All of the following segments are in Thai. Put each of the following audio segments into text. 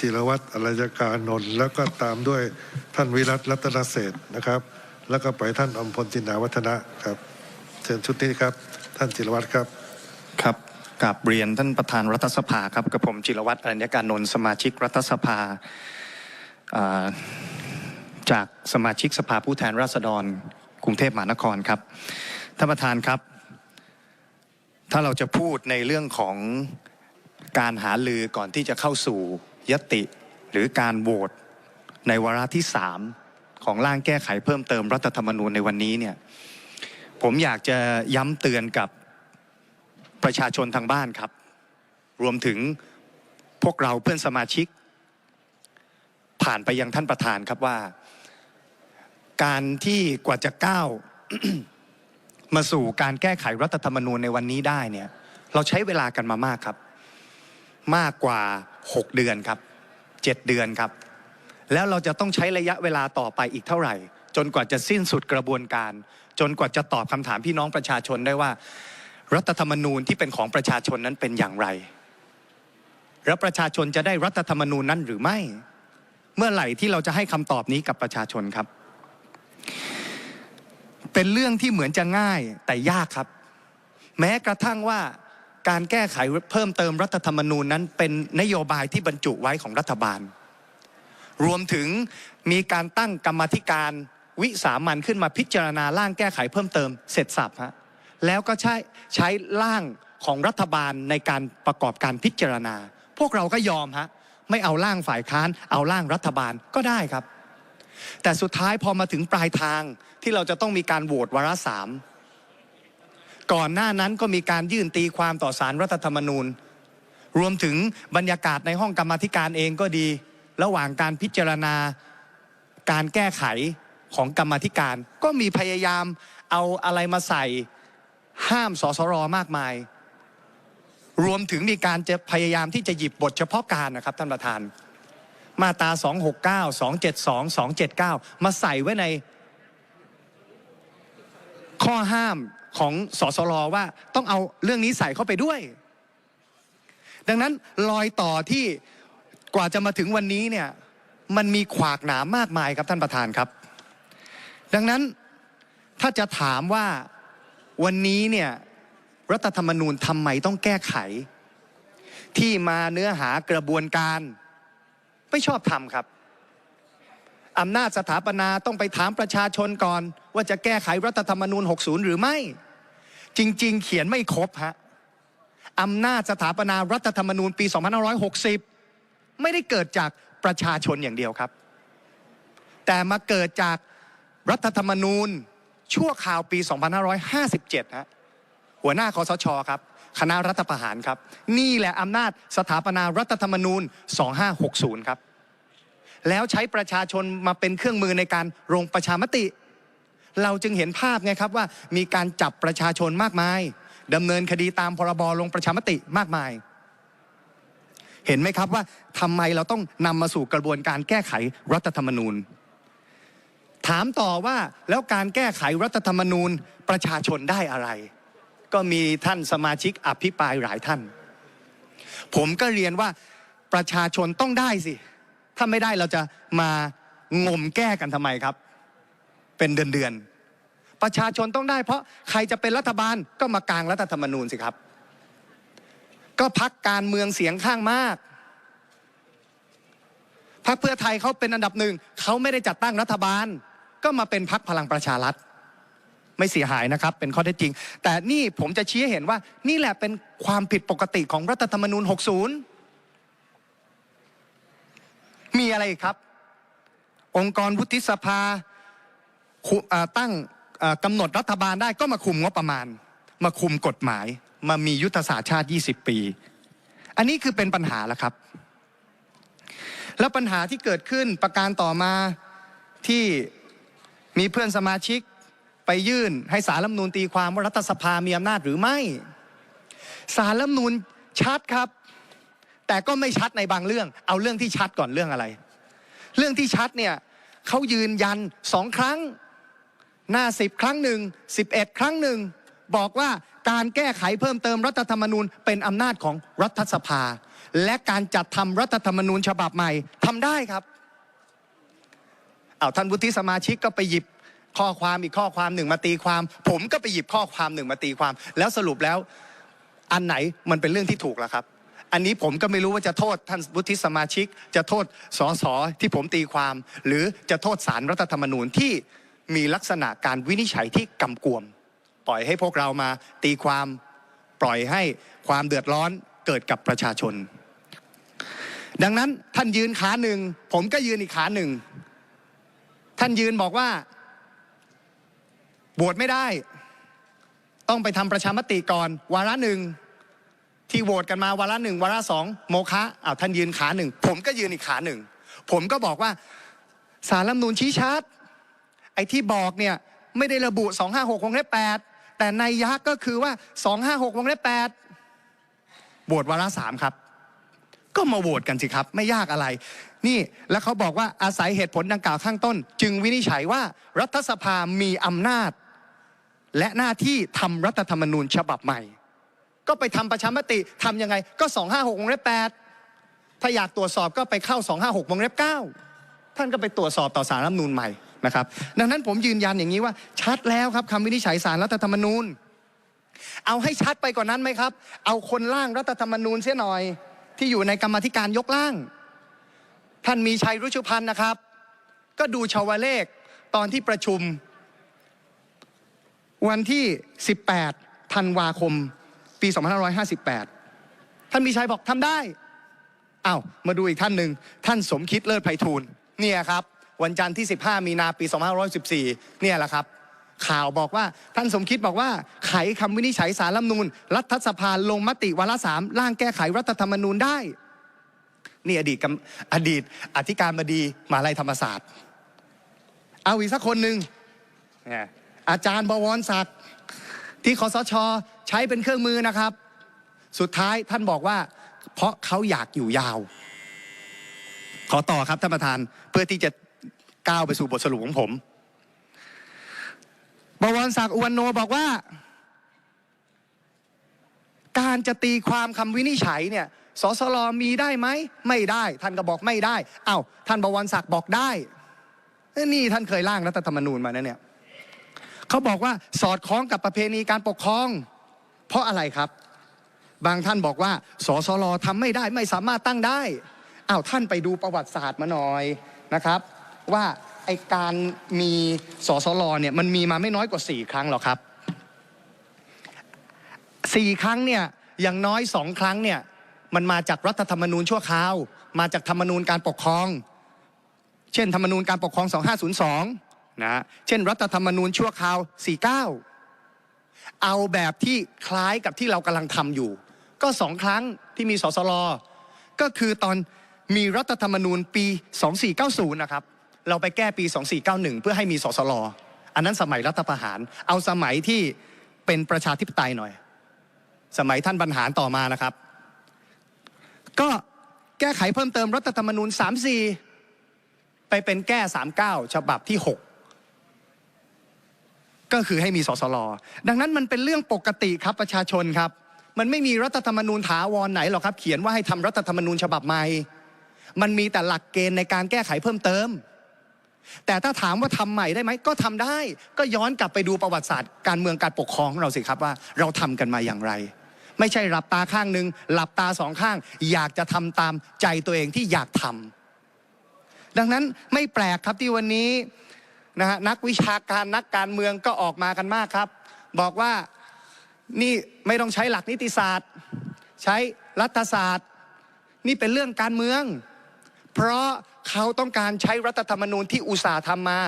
จิรวัตรอรยการนนท์แล้วก็ตามด้วยท่านวิรัตรัตนเศษนะครับ แล้วก็ไปท่านอมพลจินดาวัฒนะครับเชิญชุดนี้ครับ ท่านจิรวัตรครับครับกับเรียนท่านประธานรัฐสภาครับกับผมจิรวัตรอรัญญการนนท์สมาชิกรัฐสภาจากสมาชิกสภาผู้แทนราษฎรกรุงเทพมหานครครับท่านประธานครับ ถ้าเราจะพูดในเรื่องของการหาลือก่อนที่จะเข้าสู่ ยติหรือการโหวตในวาระที่สามของร่างแก้ไขเพิ่มเติมรัฐธรรมนูญในวันนี้เนี่ยผมอยากจะย้ำเตือนกับประชาชนทางบ้านครับ รวมถึงพวกเราเพื่อนสมาชิก ผ่านไปยังท่านประธานครับว่า การที่กว่าจะก้าวมาสู่การแก้ไขรัฐธรรมนูญในวันนี้ได้เนี่ยเราใช้เวลากันมามากครับ มากกว่า 6 เดือนครับ 7 เดือนครับ แล้วเราจะต้องใช้ระยะเวลาต่อไปอีกเท่าไหร่ จนกว่าจะสิ้นสุดกระบวนการ จนกว่าจะตอบคำถามพี่น้องประชาชนได้ว่า รัฐธรรมนูญที่เป็นของประชาชนนั้นเป็นอย่างไร แล้วประชาชนจะได้รัฐธรรมนูญนั้นหรือไม่ เมื่อไหร่ที่เราจะให้คำตอบนี้กับประชาชนครับ เป็นเรื่องที่เหมือนจะง่ายแต่ยากครับ แม้กระทั่งว่า การแก้ไขเพิ่มเติมรัฐธรรมนูญนั้น เป็นนโยบายที่บรรจุไว้ของรัฐบาล รวมถึงมีการตั้งกรรมธิการวิสามันขึ้นมาพิจารณาร่างแก้ไขเพิ่มเติมเสร็จสับฮะแล้วก็ใช้ใช้ร่างของรัฐบาลในการประกอบการพิจารณา พวกเราก็ยอมฮะไม่เอาร่างฝ่ายค้าน เอาร่างรัฐบาลก็ได้ครับ แต่สุดท้ายพอมาถึงปลายทางที่เราจะต้องมีการโหวตวาระสาม ก่อนหน้านั้นก็มีการยื่นตีความต่อสารรัฐธรรมนูญ รวมถึงบรรยากาศในห้องกรรมธิการเองก็ดี ระหว่างการพิจารณาการแก้ไขของกรรมธิการ ก็มีพยายามเอาอะไรมาใส่ห้ามสสรมากมาย รวมถึงมีการจะพยายามที่จะหยิบบทเฉพาะการนะครับท่านประธาน มาตรา 269 272 279 มาใส่ไว้ใน ข้อห้ามของสสรว่าต้องเอาเรื่องนี้ใส่เข้าไปด้วย ดังนั้นรอยต่อที่กว่าจะมาถึงวันนี้เนี่ยมันมีขวากหนามมากมายครับท่านประธานครับ ดังนั้นถ้าจะถามว่าวันนี้เนี่ยรัฐธรรมนูญทำไมต้องแก้ไข ที่มาเนื้อหากระบวนการ ไม่ชอบทำครับ อำนาจสถาปนาต้องไปถามประชาชนก่อน ว่าจะแก้ไขรัฐธรรมนูญ 60 หรือไม่ จริง ๆ เขียนไม่ครบฮะอำนาจสถาปนารัฐธรรมนูญปี 2560 ไม่ได้เกิดจากประชาชนอย่างเดียวครับ แต่มาเกิดจากรัฐธรรมนูญชั่วข่าวปี 2557ฮะหัวหน้าคอสชครับ คณะรัฐประหารครับ นี่แหละอำนาจสถาปนารัฐธรรมนูญ 2560 ครับ แล้วใช้ประชาชนมาเป็นเครื่องมือในการลงประชามติ เราจึงเห็นภาพไงครับว่ามีการจับประชาชนมากมายดำเนินคดีตามพรบลงประชามติมากมาย เห็นไหมครับว่าทำไมเราต้องนำมาสู่กระบวนการแก้ไขรัฐธรรมนูญ ถามต่อว่าแล้วการแก้ไขรัฐธรรมนูญประชาชนได้อะไร ก็มีท่านสมาชิกอภิปรายหลายท่าน ผมก็เรียนว่าประชาชนต้องได้สิ ถ้าไม่ได้เราจะมางมแก้กันทำไมครับ เป็นเดือนๆประชาชนต้องได้ เพราะใครจะเป็นรัฐบาลก็มากลางรัฐธรรมนูญสิครับ ก็พักการเมืองเสียงข้างมากพักเพื่อไทยเขาเป็นอันดับหนึ่งเขาไม่ได้จัดตั้งรัฐบาล ก็มาเป็นพักพลังประชารัฐ ไม่เสียหายนะครับ เป็นข้อเท็จจริง แต่นี่ผมจะชี้ให้เห็นว่านี่แหละเป็นความผิดปกติของรัฐธรรมนูญ 60 มีอะไรครับ องค์กรวุฒิสภาตั้งกำหนดรัฐบาลได้ก็มาคุมงบประมาณ มาคุมกฎหมาย มามียุทธศาสตร์ชาติ 20 ปี อันนี้คือเป็นปัญหาแล้วครับ แล้วปัญหาที่เกิดขึ้นประการต่อมาที่มีเพื่อนสมาชิกไปยื่นให้สารรัฐธรรมนูญตีความว่ารัฐสภามีอำนาจหรือไม่ สารรัฐธรรมนูญชัดครับ แต่ก็ไม่ชัดในบางเรื่อง เอาเรื่องที่ชัดก่อนเรื่องอะไร เรื่องที่ชัดเนี่ยเขายืนยันสองครั้ง หน้าสิบครั้งหนึ่งสิบเอ็ดครั้งหนึ่งบอกว่าการแก้ไขเพิ่มเติมรัฐธรรมนูญเป็นอำนาจของรัฐสภา และการจัดทำรัฐธรรมนูญฉบับใหม่ทำได้ครับเอาท่านวุฒิสมาชิกก็ไปหยิบข้อความอีกข้อความหนึ่งมาตีความ ผมก็ไปหยิบข้อความหนึ่งมาตีความ แล้วสรุปแล้วอันไหนมันเป็นเรื่องที่ถูกแล้วครับ อันนี้ผมก็ไม่รู้ว่าจะโทษท่านวุฒิสมาชิก จะโทษสสที่ผมตีความ หรือจะโทษสารรัฐธรรมนูญที่มีลักษณะการวินิจฉัยที่กำกวม ปล่อยให้พวกเรามาตีความปล่อยให้ความเดือดร้อนเกิดกับประชาชน ดังนั้นท่านยืนขาหนึ่ง ผมก็ยืนอีกขาหนึ่ง ท่านยืนบอกว่าโหวตไม่ได้ ต้องไปทำประชามติก่อน วาระหนึ่ง ที่โหวตกันมาวาระหนึ่งวาระสองโมคะอ้าวท่านยืนขาหนึ่งผมก็ยืนอีกขาหนึ่งผมก็บอกว่าสารรัฐมนูญชี้ชัดไอ้ที่บอกเนี่ยไม่ได้ระบุ 256วงเล็บ8แต่ในยยะก็คือว่า 256วงเล็บ8โหวตวาระสามครับ ก็มาโหวตกันสิครับ ไม่ยากอะไร นี่แล้วเขาบอกว่าอาศัยเหตุผลดังกล่าวข้างต้น จึงวินิจฉัยว่ารัฐสภามีอำนาจ และหน้าที่ทำรัฐธรรมนูญฉบับใหม่ ก็ไปทำประชามติทำยังไงก็ 256วงเล็บ8ถ้าอยากตรวจสอบก็ไปเข้า 256วงเล็บ9ท่านก็ไปตรวจสอบต่อสารรัฐมนูญใหม่นะครับดังนั้นผมยืนยันอย่างนี้ว่าชัดแล้วครับคำวินิจฉัยสารรัฐธรรมนูญ เอาให้ชัดไปกว่านั้นไหมครับ เอาคนร่างรัฐธรรมนูญเสียหน่อย ที่อยู่ในกรรมธิการยกร่าง ท่านมีชัยรุชุพันธ์นะครับ ก็ดูชาวเลขตอนที่ประชุม วันที่ 18ธันวาคม ปี 2558 ท่านมีชัยบอกทำได้อ้าวมาดูอีกท่านหนึ่งท่านสมคิดเลิศไพฑูรย์เนี่ยครับ วันจันทร์ที่ 15 มีนาปี 2514 เนี่ยแหละครับ ข่าวบอกว่าท่านสมคิดบอกว่า ไขคำวินิจฉัยสารรัฐธรรมนูญรัฐสภาลงมติวาระสามร่างแก้ไขรัฐธรรมนูญได้ นี่อดีตกำอดีตอธิการบดีมหาลัยธรรมศาสตร์ เอาอีกสักคนหนึ่งเนี่ยอาจารย์บวรศักดิ์ที่ คอสชใช้เป็นเครื่องมือนะครับ สุดท้ายท่านบอกว่า เพราะเขาอยากอยู่ยาว ขอต่อครับท่านประธานเพื่อที่จะก้าวไปสู่บทสรุปของผมบวรศักดิ์อุวันโนบอกว่า การจะตีความคำวินิจฉัยเนี่ยสสลมีได้ไหมไม่ได้ ท่านก็บอกไม่ได้เอ้าท่านบวรศักดิ์บอกได้ นี่ท่านเคยร่างรัฐธรรมนูญมานะเนี่ย เขาบอกว่าสอดคล้องกับประเพณีการปกครอง เพราะอะไรครับ บางท่านบอกว่าสสลทำไม่ได้ไม่สามารถตั้งได้อ้าวท่านไปดูประวัติศาสตร์มาหน่อยนะครับ ว่าไอการมีสสลเนี่ยมันมีมาไม่น้อยกว่าสี่ครั้งหรอกครับสี่ครั้งเนี่ยอย่างน้อยสองครั้งเนี่ยมันมาจากรัฐธรรมนูญชั่วคราว มาจากธรรมนูญการปกครอง เช่น ธรรมนูญการปกครอง 2502 นะเช่นรัฐธรรมนูญชั่วคราว 49 เอาแบบที่คล้ายกับที่เรากำลังทำอยู่ ก็สองครั้งที่มีสสลก็คือตอนมีรัฐธรรมนูญปี 2490 นะครับ เราไปแก้ปี 2491 เพื่อให้มีสสลอันนั้นสมัยรัฐประหาร เอาสมัยที่เป็นประชาธิปไตยหน่อย สมัยท่านบรรหารต่อมานะครับ ก็แก้ไขเพิ่มเติมรัฐธรรมนูญ 34 ไปเป็นแก้ 39 ฉบับที่ 6 ก็คือให้มีสสลดังนั้นมันเป็นเรื่องปกติครับประชาชนครับ มันไม่มีรัฐธรรมนูญถาวรไหนหรอกครับ เขียนว่าให้ทำรัฐธรรมนูญฉบับใหม่ มันมีแต่หลักเกณฑ์ในการแก้ไขเพิ่มเติม แต่ถ้าถามว่าทำใหม่ได้ไหมก็ทำได้ ก็ย้อนกลับไปดูประวัติศาสตร์การเมืองการปกครองของเราสิครับว่าเราทำกันมาอย่างไร ไม่ใช่หลับตาข้างหนึ่งหลับตาสองข้าง อยากจะทำตามใจตัวเองที่อยากทำดังนั้นไม่แปลกครับที่วันนี้ นะฮะนักวิชาการนักการเมืองก็ออกมากันมากครับ บอกว่านี่ไม่ต้องใช้หลักนิติศาสตร์ ใช้รัฐศาสตร์ นี่เป็นเรื่องการเมือง เพราะเขาต้องการใช้รัฐธรรมนูญที่อุตสาห์ทำมา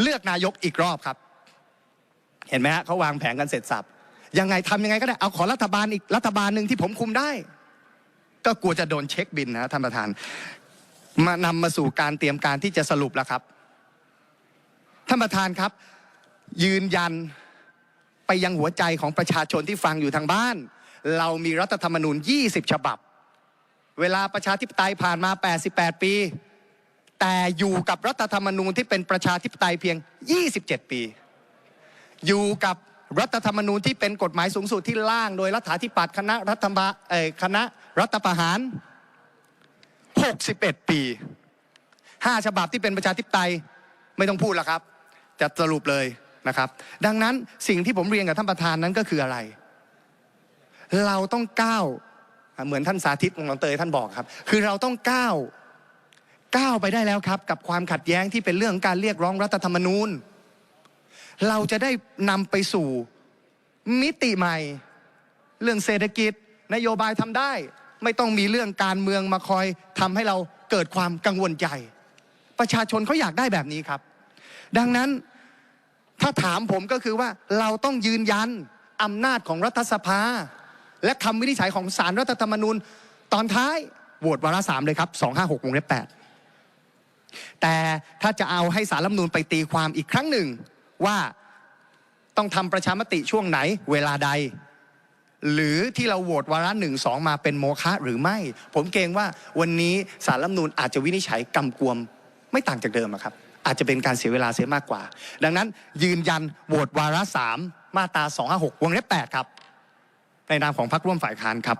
เลือกนายกอีกรอบครับ เห็นไหมฮะเขาวางแผนกันเสร็จสับยังไงทำยังไงก็ได้เอาขอรัฐบาลอีกรัฐบาลหนึ่งที่ผมคุมได้ ก็กลัวจะโดนเช็คบินนะท่านประธาน มานำมาสู่การเตรียมการที่จะสรุปแล้วครับ ท่านประธานครับ ยืนยันไปยังหัวใจของประชาชนที่ฟังอยู่ทางบ้าน เรามีรัฐธรรมนูญ 20 ฉบับ เวลาประชาธิปไตยผ่านมา 88 ปี แต่อยู่กับรัฐธรรมนูญที่เป็นประชาธิปไตยเพียง 27 ปี อยู่กับรัฐธรรมนูญที่เป็นกฎหมายสูงสุดที่ร่างโดยรัฐาธิปัตย์คณะรัฐบาคณะรัฐประหาร 61 ปี 5 ฉบับที่เป็นประชาธิปไตยไม่ต้องพูดแล้วครับ จะสรุปเลยนะครับ ดังนั้นสิ่งที่ผมเรียนกับท่านประธานนั้นก็คืออะไร เราต้องก้าวเหมือนท่านสาธิตวงศ์หนองเตยท่านบอกครับ คือเราต้องก้าวก้าวไปได้แล้วครับ กับความขัดแย้งที่เป็นเรื่องการเรียกร้องรัฐธรรมนูญ เราจะได้นำไปสู่มิติใหม่ เรื่องเศรษฐกิจ นโยบายทำได้ ไม่ต้องมีเรื่องการเมืองมาคอยทำให้เราเกิดความกังวลใจ ประชาชนเขาอยากได้แบบนี้ครับ ดังนั้นถ้าถามผมก็คือว่าเราต้องยืนยันอำนาจของรัฐสภา และคำวินิจฉัยของสารรัฐธรรมนูญ ตอนท้ายโหวตวาระสามเลยครับ256วงเล็บ8แต่ถ้าจะเอาให้สารรัฐธรรมนูญไปตีความอีกครั้งหนึ่งว่าต้องทำประชามติช่วงไหนเวลาใด หรือที่เราโหวตวาระหนึ่งสองมาเป็นโมฆะหรือไม่ ผมเกรงว่าวันนี้สารรัฐธรรมนูญอาจจะวินิจฉัยกำกวมไม่ต่างจากเดิมครับ อาจจะเป็นการเสียเวลาเสียมากกว่า ดังนั้นยืนยันโหวตวาระสามมาตรา256วงเล็บ8ครับ ในนามของพรรคร่วมฝ่ายค้านครับ